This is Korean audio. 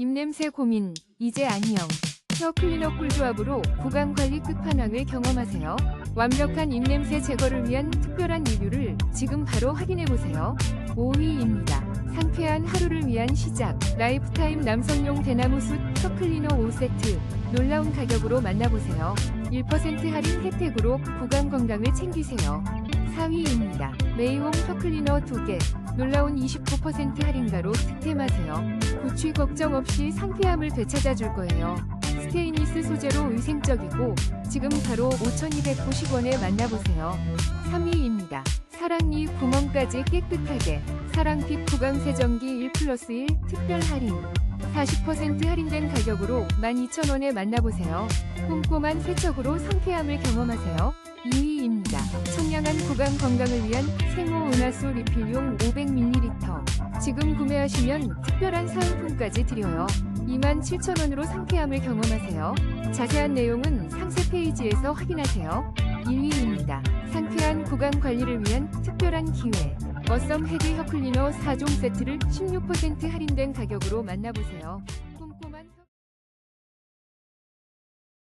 입냄새 고민, 이제 안녕. 혀 클리너 꿀조합으로 구강 관리 끝판왕을 경험하세요. 완벽한 입냄새 제거를 위한 특별한 리뷰를 지금 바로 확인해보세요. 5위입니다. 상쾌한 하루를 위한 시작. 라이프타임 남성용 대나무숲 혀 클리너 5세트. 놀라운 가격으로 만나보세요. 1% 할인 혜택으로 구강 건강을 챙기세요. 4위입니다. 메이홈 혀 클리너 2개. 놀라운 29% 할인가로 득템하세요. 구취 걱정 없이 상쾌함을 되찾아 줄 거예요. 스테인리스 소재로 위생적이고 지금 바로 5,290원에 만나보세요. 3위입니다. 사랑니 구멍까지 깨끗하게 사랑픽 구강 세정기 1 플러스 1 특별 할인 40% 할인된 가격으로 12,000원에 만나보세요. 꼼꼼한 세척으로 상쾌함을 경험하세요. 2위입니다. 청량한 구강 건강을 위한 생호 은하수 리필용 500ml. 지금 구매하시면 특별한 사은품까지 드려요. 27,000원으로 상쾌함을 경험하세요. 자세한 내용은 상세 페이지에서 확인하세요. 1위입니다. 상쾌한 구강 관리를 위한 특별한 기회. 머썸 헤드 혀 클리너 4종 세트를 16% 할인된 가격으로 만나보세요.